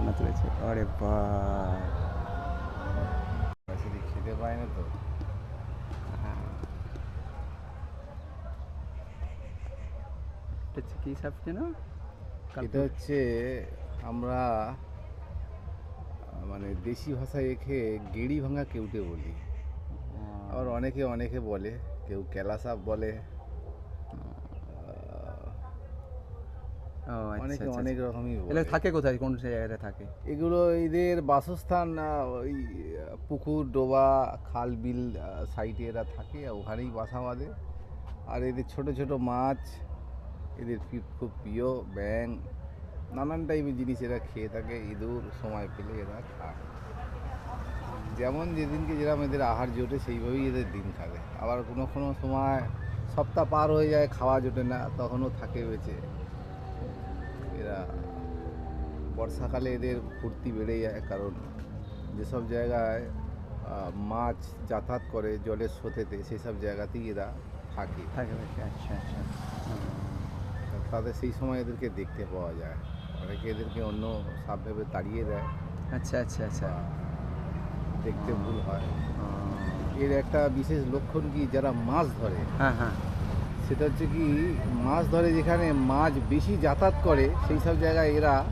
পোনা তুলেছে। আরে বা। খেতে পায় না তো? কি সাপ যেন? এটা হচ্ছে আমরা মানে দেশি ভাষায় এখে গেড়ি ভাঙা কেউটে বলি। আবার অনেকে অনেকে বলে কেউ কেলা সাপ বলে আহ, ও আচ্ছা অনেকে আচ্ছা, অনেক আচ্ছা। রকমই এগুলো থাকে কোথায়? কোন জায়গাটা থাকে? এগুলো এদের বাসস্থান ওই পুকুর ডোবা খাল বিল সাইডে এরা থাকে ওখানেই বাসা বাঁধে। আর এদের ছোট ছোট মাছ এদের খুব প্রিয় ব্যাং নানান টাইপের জিনিস এরা খেয়ে থাকে ইঁদুর সময় পেলে এরা খায়। যেমন যেদিনকে যেরকম এদের আহার জোটে সেইভাবেই এদের দিন কাটে। আবার কোনো কোনো সময় সপ্তাহ পার হয়ে যায় খাওয়া জোটে না তখনও থাকে বেঁচে। এরা বর্ষাকালে এদের ফুর্তি বেড়ে যায় কারণ যেসব জায়গায় মাছ যাতায়াত করে জলের স্রোতেতে সেসব জায়গাতেই এরা থাকে। থাকে থাকে আচ্ছা আচ্ছা। তাদের সেই সময় এদেরকে দেখতে পাওয়া যায়। অনেকে এদেরকে অন্য সাপ ভেবে তাড়িয়ে দেয়। আচ্ছা আচ্ছা আচ্ছা। দেখতে ভুল হয়। এর একটা বিশেষ লক্ষণ কি? যারা মাছ ধরে হ্যাঁ হ্যাঁ। সেটা হচ্ছে কি মাছ ধরে যেখানে মাছ বেশি যাতায়াত করে সেই সব জায়গায় এরা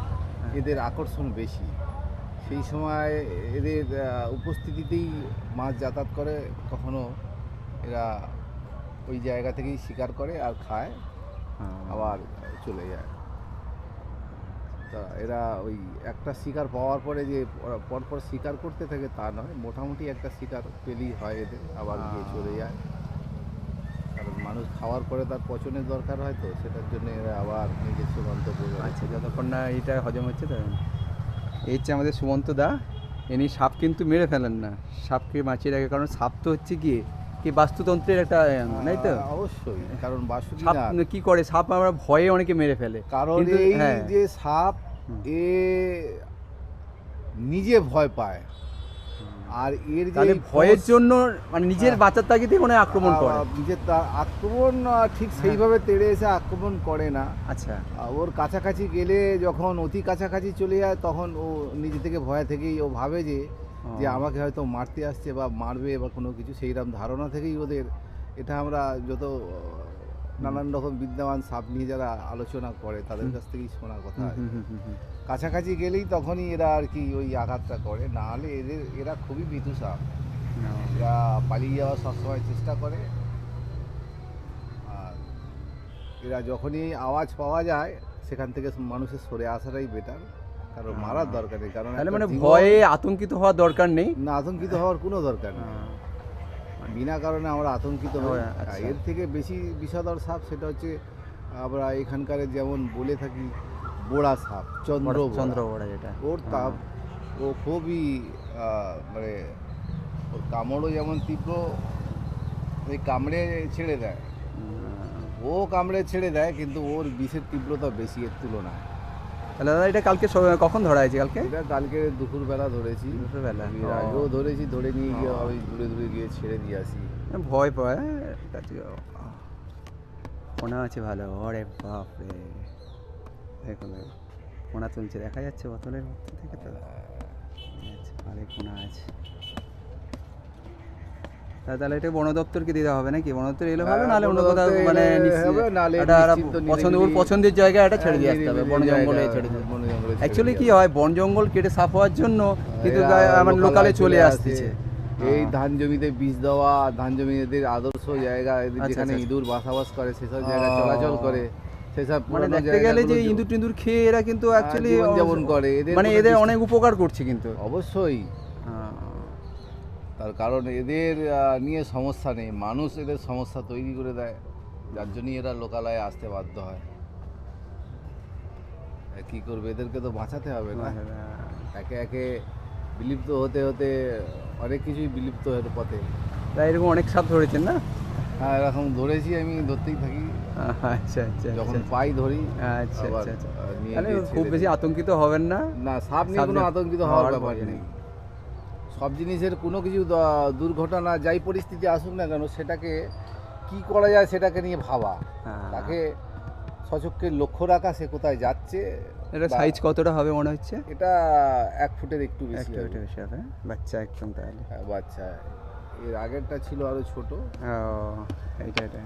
এদের আকর্ষণ বেশি। সেই সময় এদের উপস্থিতিতেই মাছ যাতায়াত করে কখনো এরা ওই জায়গা থেকেই শিকার করে আর খায় হ্যাঁ। আবার চলে যায়। তা এরা ওই একটা শিকার পাওয়ার পরে যে পরপর শিকার করতে থাকে তা নয় মোটামুটি একটা শিকার পেলেই হয় এদের আবার গিয়ে চলে যায়। কারণ মানুষ খাওয়ার পরে তার পচনের দরকার হয় তো সেটার জন্য এরা আবার নিজস্ব গন্তব্যে। আচ্ছা যতক্ষণ না এটা হজম হচ্ছে তো এই হচ্ছে আমাদের সুমন্ত দা ইনি সাপ কিন্তু মেরে ফেলেন না। সাপকে বাঁচিয়ে রাখে কারণ সাপ তো হচ্ছে কি কি বাস্তুতন্ত্রের একটা তাই তো? অবশ্যই কারণ সাপ কি করে? সাপ আমরা ভয়ে অনেকে মেরে ফেলে। কারণ এই হ্যাঁ। যে সাপ এ নিজে ভয় পায়। আর এর যে ভয়ের জন্য মানে নিজের হ্যাঁ। বাচ্চার তাগিদে মনে আক্রমণ করে? নিজের তার আক্রমণ ঠিক সেইভাবে তেড়ে এসে আক্রমণ করে না। আচ্ছা। ওর কাছাকাছি গেলে যখন অতি কাছাকাছি চলে যায় তখন ও নিজে থেকে ভয় থেকেই ও ভাবে যে যে আমাকে হয়তো মারতে আসছে বা মারবে বা কোনো কিছু সেইরকম ধারণা থেকেই ওদের। এটা আমরা যত নানান রকম বিদ্যমান সাপ নিয়ে যারা আলোচনা করে তাদের কাছ থেকেই শোনা কথা। কাছাকাছি গেলেই তখনই এরা আর কি ওই আঘাতটা করে। না হলে এদের এরা খুবই ভীতু সাপ। এরা পালিয়ে যাওয়ার সবসময় চেষ্টা করে। আর এরা যখনই আওয়াজ পাওয়া যায় সেখান থেকে মানুষের সরে আসাটাই বেটার কারণ। মারার দরকার নেই কারণ মানে ভয়ে আতঙ্কিত হওয়ার দরকার নেই? না আতঙ্কিত হওয়ার কোনো দরকার নেই। বিনা কারণে আমরা আতঙ্কিত হই। ও, আচ্ছা। এর থেকে বেশি বিষধর সাপ সেটা হচ্ছে আমরা এখানকার যেমন বলে থাকি বোড়া সাপ চন্দ্র। চন্দ্র বড়া যেটা। ওর তাপ ও খুবই মানে ওর কামড়ও যেমন তীব্র ওই কামড়ে ছেড়ে দেয়। ও কামড়ে ছেড়ে দেয় কিন্তু ওর বিষের তীব্রতা বেশি এর তুলনায়। তাহলে দাদা এটা কালকে কখন ধরা হয়েছে কালকে এটা কালকে দুপুরবেলা ধরেছি দুপুরবেলা? আগেও ধরেছি ধরে নিয়ে গিয়ে ও। আমি দূরে দূরে গিয়ে ছেড়ে দিয়ে আসি ভয় পায় তো- আছে ভালো ওরে বাপ রে দেখুন দেখুন। তুলছে দেখা যাচ্ছে বোতলের মধ্যে থেকে তো ভালোই পোনা আছে তাহলে এটা বন দপ্তরকে দিতে হবে নাকি বন দপ্তর এলে ভালো হ্যাঁ, নাহলে অন্য কোথাও মানে পছন্দ ওর পছন্দের এটা ছেড়ে দিয়ে হ্যাঁ, আসতে হবে বন জঙ্গলে ছেড়ে দিয়ে অ্যাকচুয়ালি কি হয় বন জঙ্গল কেটে সাফ হওয়ার জন্য কিন্তু আমার লোকালে চলে আসতেছে এই হ্যাঁ। ধান জমিতে বীজ দেওয়া ধান জমি এদের আদর্শ জায়গা আচ্ছা, যেখানে আচ্ছা। ইঁদুর বাসাবাস করে সেসব জায়গায় চলাচল করে সেসব মানে দেখতে গেলে যে ইঁদুর টিন্দুর খেয়ে এরা কিন্তু হ্যাঁ, অ্যাকচুয়ালি করে। মানে এদের অনেক উপকার করছে কিন্তু অবশ্যই হ্যাঁ। তার কারণ এদের নিয়ে সমস্যা নেই। মানুষ এদের সমস্যা তৈরি করে দেয়। যার জন্যই এরা লোকালয়ে আসতে বাধ্য হয়। কি করবে? এদেরকে তো বাঁচাতে হবে না। একে একে বিলুপ্ত হতে হতে অনেক কিছুই বিলুপ্ত হয়ে পথে তাই এরকম অনেক সাপ ধরেছেন না? হ্যাঁ এরকম ধরেছি আমি ধরতেই থাকি। আচ্ছা আচ্ছা যখন আচ্ছা। পাই ধরি আচ্ছা আচ্ছা আচ্ছা। খুব বেশি আতঙ্কিত হবেন না। না সাপ নিয়ে কোনো আতঙ্কিত হওয়ার ব্যাপার নেই। সব জিনিসের কোনো কিছু দুর্ঘটনা যাই পরিস্থিতি আসুক না কেন সেটাকে কি করা যায় সেটাকে নিয়ে ভাবা। হ্যাঁ। তাকে সচক্ষে লক্ষ্য রাখা সে কোথায় যাচ্ছে এটা সাইজ কতটা হবে মনে হচ্ছে? এটা এক ফুটের একটু বেশি হবে। বেশি হবে বাচ্চা একদম তাহলে। হ্যাঁ, বাচ্চা। এর আগেরটা ছিল আরও ছোট। এইটা এটা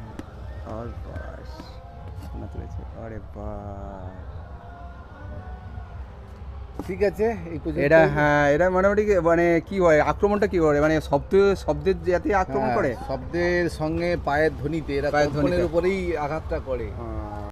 আর বাস শোনা তুলেছে। আরে বাহ ঠিক আছে এটা হ্যাঁ এটা মোটামুটি মানে কি হয় আক্রমণটা কি করে? মানে শব্দ শব্দের যাতে আক্রমণ হ্যাঁ, করে? শব্দের সঙ্গে পায়ের ধ্বনিতে এরা পায়ের ধ্বনির উপরেই আঘাতটা করে। আহ,